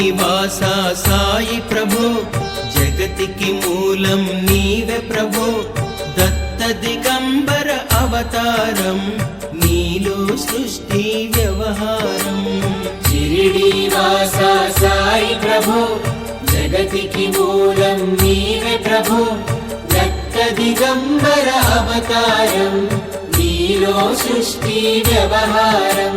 నివాస సాయి ప్రభో జగతికి మూలం నీవే ప్రభో. దత్త దిగంబర అవతారం నీలో సృష్టి వ్యవహారం. షిరిడి వాస సాయి ప్రభు జగతికి మూలం నీవే ప్రభు. దత్త దిగంబర అవతారం నీలో సృష్టి వ్యవహారం.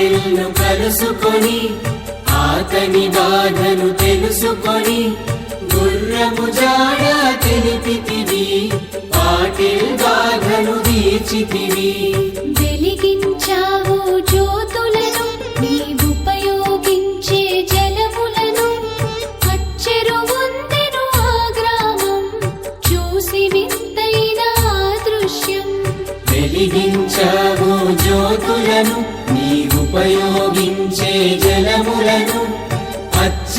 మాటలను కలుసుకొని ఆతని బాధను తెలుసుకొని గుర్రము జాడ తెలిపితివి పాటిల్ బాధను దీచితివి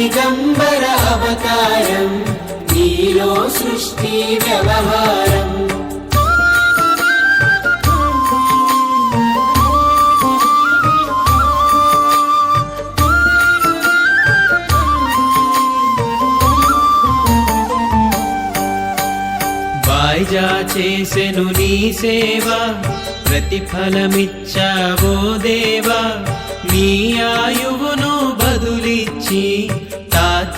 దిగంబర అవతారం నీలో సృష్టి వ్యవహారం వాయిజా చేసెను నీ సేవ ప్రతిఫలమిచ్చావో దేవా నీ ఆయువును బదులిచ్చి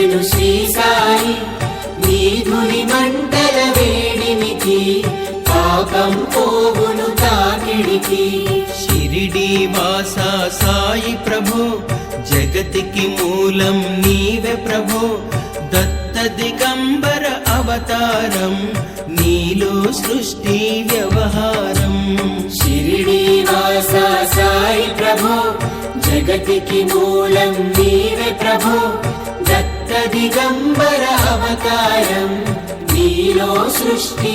నిలిచెను శ్రీ సాయి నీ ధుని మంటల వేడినికి పాపం పోవును తాకిడికి. షిరిడి వాస సాయి ప్రభు జగతికి మూలం నీవే ప్రభు. దత్త దిగంబర అవతారం నీలో సృష్టి వ్యవహారం. షిరిడి వాస సాయి ప్రభు జగతికి మూలం నీవే ప్రభు. దత్త దిగంబర అవతారం నీలో సృష్టి